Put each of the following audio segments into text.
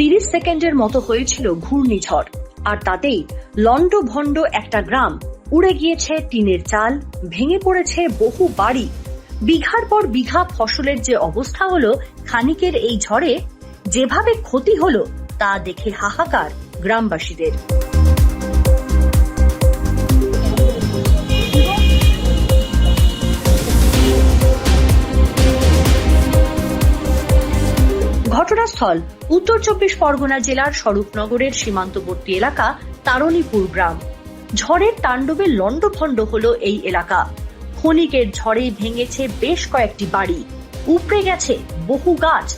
তিরিশ সেকেন্ডের মতো হয়েছিল ঘূর্ণিঝড়। আর তাতেই লন্ড ভন্ড একটা গ্রাম উড়ে গিয়েছে টিনের চাল, ভেঙে পড়েছে বহু বাড়ি। বিঘার পর বিঘা ফসলের যে অবস্থা হলো খানিকের এই ঝড়ে, যেভাবে ক্ষতি হলো তা দেখে হাহাকার গ্রামবাসীদের। ঘটনাস্থল, উত্তর চব্বিশ পরগনা জেলার স্বরূপনগরের সীমান্তবর্তী এলাকা তারণীপুর গ্রাম। ঝড়ের তাণ্ডবে লণ্ডভণ্ড হল এই এলাকা। ক্ষণিকের ঝড়ে ভেঙেছে বেশ কয়েকটি বাড়ি, উপড়ে গেছে বহু গাছ।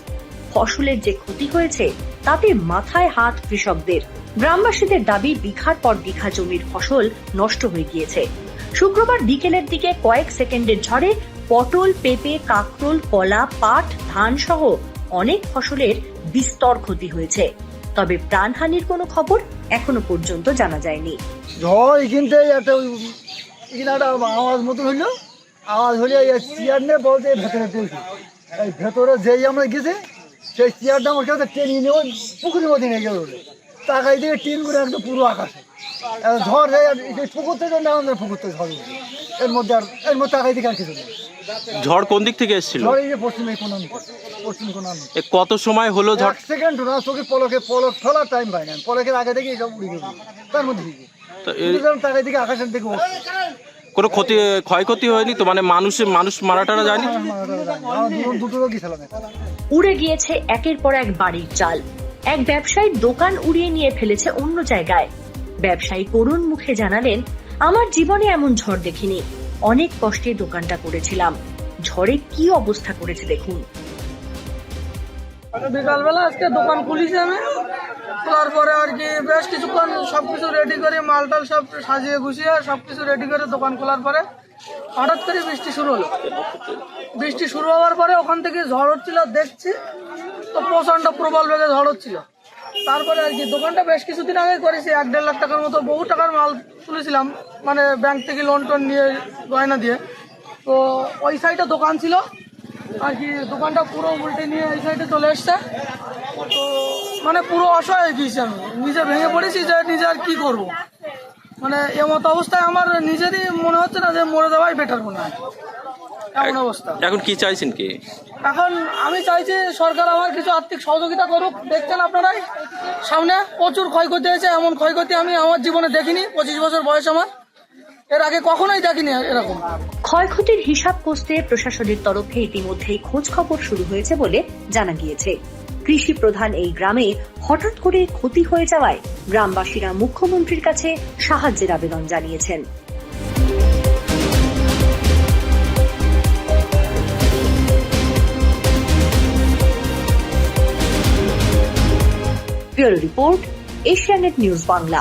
ফসলের যে ক্ষতি হয়েছে, তাতে মাথায় হাত কৃষকদের। গ্রামবাসীদের দাবি, বিঘার পর বিঘা জমির ফসল নষ্ট হয়ে গিয়েছে। শুক্রবার বিকেলের দিকে কয়েক সেকেন্ডের ঝড়ে পটল, পেঁপে, কাকরোল, কলা, পাট, ধান সহ অনেক ফসলের বিস্তর ক্ষতি হয়েছে। তবে প্রাণহানির কোনো খবর এখনও পর্যন্ত জানা যায়নি। ঝড় এখানতে একটা এখানে একটা আওয়াজ মতো হইল। আওয়াজ হলে এই চেয়ার নিয়ে বলতে ভেতরে তুলছি এই ভেতরে যেই আমরা গেছে সেই চেয়ারটা আমার কাছে টেনে নিয়ে ওই পুকুরের মধ্যে নিয়ে গেল। তাকাই দিয়ে টিন করে একদম পুরো আকাশে। ঝড় যায় আর পুকুর থেকে না আমাদের পুকুর থেকে ঝড়। এর মধ্যে আর এর মধ্যে তাকাই দিকে আর কিছু নেই। ঝড় কোন দিক থেকে এসেছিল? ঝড় এই যে পশ্চিমে কোনো পশ্চিম কোনো এ কত সময় হলো ঝড় এক সেকেন্ড না চোখে পলকে পলক ফেলার টাইম পাই না। পলকের আগে থেকে সব উড়ে গেল তার মধ্যে দিকে তো এর দিকে আকাশের দিকে কোনো ক্ষতি ক্ষয়ক্ষতি হয়নি তো? মানে মানুষের মানুষ মারা টারা যায়নি ছিলাম উড়ে গিয়েছে একের পর এক বাড়ির চাল। এক ব্যবসায়ীর দোকান উড়িয়ে নিয়ে ফেলেছে অন্য জায়গায়। ব্যবসায়ী করুণ মুখে জানালেন আমার জীবনে এমন ঝড় দেখিনি। অনেক কষ্টে দোকানটা করেছিলাম। ঝড়ে কি অবস্থা করেছে দেখুন। বিকালবেলা আজকে দোকান খুলিছি আমি। খোলার পরে আর কি বেশ কিছুক্ষণ সব কিছু রেডি করে মাল টাল সব সাজিয়ে গুছিয়ে সব কিছু রেডি করে দোকান খোলার পরে হঠাৎ করে বৃষ্টি শুরু হলো। বৃষ্টি শুরু হওয়ার পরে ওখান থেকে ঝড় হচ্ছিল, দেখছি। তো প্রচণ্ড প্রবল বেগে ঝড় হচ্ছিল। তারপরে আর কি দোকানটা বেশ কিছুদিন আগে করেছি, এক দেড় লাখ টাকার মতো বহু টাকার মাল তুলেছিলাম। মানে ব্যাংক থেকে লোন টোন নিয়ে গয়না দিয়ে। তো ওই সাইডে দোকান ছিল। আর কি দোকানটা পুরো উল্টে নিয়ে এই সাইডে চলে এসছে। তো মানে পুরো অসহায় হয়ে গিয়েছি আমি। নিজে ভেঙে পড়েছি যে নিজে আর কি করব? মানে এমত অবস্থায় আমার নিজেরই মনে হচ্ছে না যে মরে যাওয়াই বেটার মনে হয়। এমন অবস্থা। এখন কি চাইছেন কি? এখন আমি চাইছি সরকার আমার কিছু আর্থিক সহযোগিতা করুক। দেখছেন আপনারাই? সামনে প্রচুর ক্ষয়ক্ষতি হয়েছে এমন ক্ষয়ক্ষতি আমি আমার জীবনে দেখিনি পঁচিশ বছর বয়স আমার। এর আগে কখনোই দেখিনি এরকম। ক্ষয়ক্ষতির হিসাব কষতে প্রশাসনের তরফে ইতিমধ্যেই খোঁজ খবর শুরু হয়েছে বলে জানা গিয়েছে। কৃষি প্রধান এই গ্রামে হঠাৎ করে ক্ষতি হয়ে যাওয়ায় গ্রামবাসীরা মুখ্যমন্ত্রীর কাছে সাহায্যের আবেদন জানিয়েছেন। Report Asianet news Bangla.